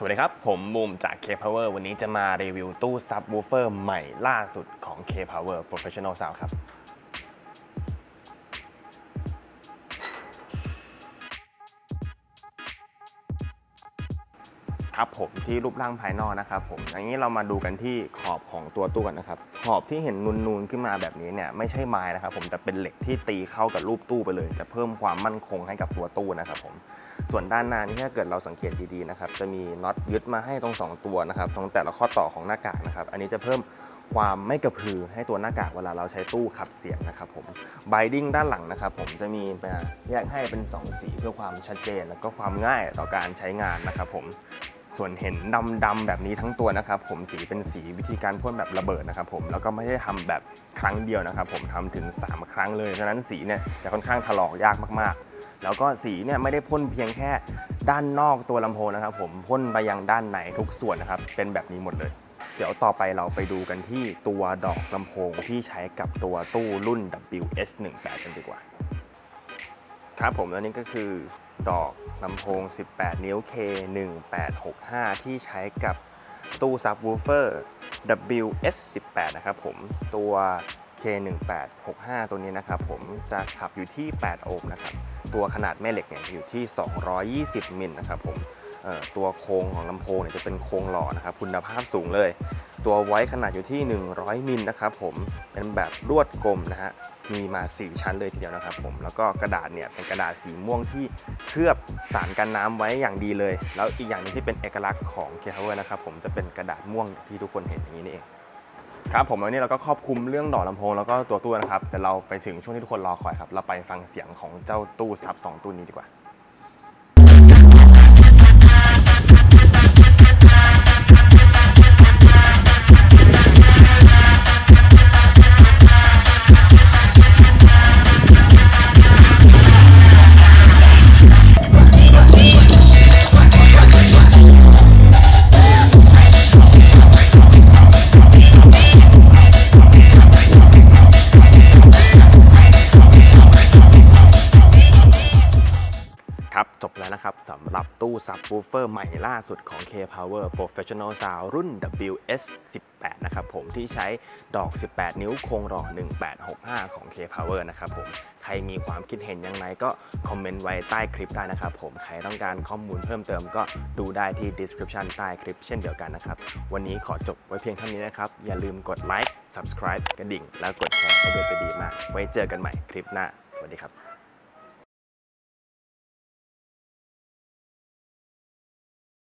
สวัสดีครับ ผมบูมจาก K-Power วันนี้จะมารีวิวตู้ซับวูเฟอร์ใหม่ล่าสุดของ K-Power Professional Sound ครับ ครับผมที่รูปร่างภายนอกนะครับผมอย่างนี้เรามาดูกันที่ขอบของตัวตู้กันนะครับ ขอบที่เห็นนูนๆขึ้นมาแบบนี้เนี่ยไม่ใช่ไม้นะครับผมแต่เป็นเหล็กที่ตีเข้ากับรูปตู้ไปเลย จะเพิ่มความมั่นคงให้กับตัวตู้นะครับผม ส่วนด้านหน้านี่ถ้าเกิดเราสังเกตดีๆนะครับจะมีน็อตยึดมาให้ตรงสองตัวนะครับตรงแต่ละข้อต่อของหน้ากากนะครับอันนี้จะเพิ่มความไม่กระพือให้ตัวหน้ากากเวลาเราใช้ตู้ขับเสียงนะครับผมไบดิ้งด้านหลังนะครับผมจะมีแยกให้เป็นสองสีเพื่อความชัดเจน แล้วก็ความง่ายต่อการใช้งานนะครับผมส่วนเห็นดำๆแบบนี้ทั้งตัวนะครับผมสีเป็นสีวิธีการพ่นแบบระเบิดนะครับผมแล้วก็ไม่ได้ทำแบบครั้งเดียวนะครับผมทำถึง 3 ครั้งเลยฉะนั้นสีเนี่ยจะค่อนข้างถลอกยากมากๆ แล้วก็สีเนี่ยไม่ได้พ่นเพียงแค่ด้านนอกตัวลำโพงนะครับ ผมพ่นไปยังด้านในทุกส่วนนะครับ เป็นแบบนี้หมดเลย เดี๋ยวต่อไปเราไปดูกันที่ตัวดอกลำโพงที่ใช้กับตัวตู้รุ่น WS18 กันดีกว่า ครับผมแล้วนี่ก็คือดอกลำโพง 18 นิ้ว K1865 ที่ใช้กับตู้ซับวูเฟอร์ WS18 นะครับผมตัว K1865 ตัวนี้นะครับผมจะขับอยู่ที่ 8 โอห์มนะครับ ตัวขนาดแม่เหล็กเนี่ยอยู่ที่ 220มิลนะครับผมตัวโครงของลำโพงเนี่ยจะเป็นโครงหล่อนะครับคุณภาพสูงเลย ตัวไว้ขนาดอยู่ที่ 100มิลนะครับผมเป็นแบบลวดกลมนะฮะมีมา 4 ชั้นเลยทีเดียวนะครับผมแล้วก็กระดาษเนี่ยเป็นกระดาษสีม่วงที่เคลือบสารกันน้ำไว้อย่างดีเลย แล้วอีกอย่างหนึงที่เป็นเอกลักษณ์ของ k t o w e r นะครับผมจะเป็นกระดาษม่วงที่ทุกคนเห็นอย่างนี้นี่เอง ครับผมวันนี้เราก็ครอบคลุมเรื่องดอกลำโพงแล้วก็ตัวตู้นะครับแต่เราไปถึงช่วงที่ทุกคนรอคอยครับ เราไปฟังเสียงของเจ้าตู้ซับสองตู้นี้ดีกว่า ครับ จบแล้วนะครับสำหรับตู้ซับ w ูเฟอร์ใหม่ล่าสุดของ K-Power Professional Sound รุ่น WS18 นะครับผมที่ใช้ดอก 18 นิ้วโครงหล่อ1865 ของ K-Power นะครับผม ใครมีความคิดเห็นยังไงก็คอมเมนต์ไว้ใต้คลิปได้นะครับผม ใครต้องการข้อมูลเพิ่มเติมก็ดูได้ที่ description ใต้คลิปเช่นเดียวกันนะครับ วันนี้ขอจบไว้เพียงเท่านี้นะครับ อย่าลืมกดไลค์ subscribe กระดิ่ง แล้วกดแชร์ให้ด้วยจะดีมาก ไว้เจอกันใหม่คลิปหน้า สวัสดีครับ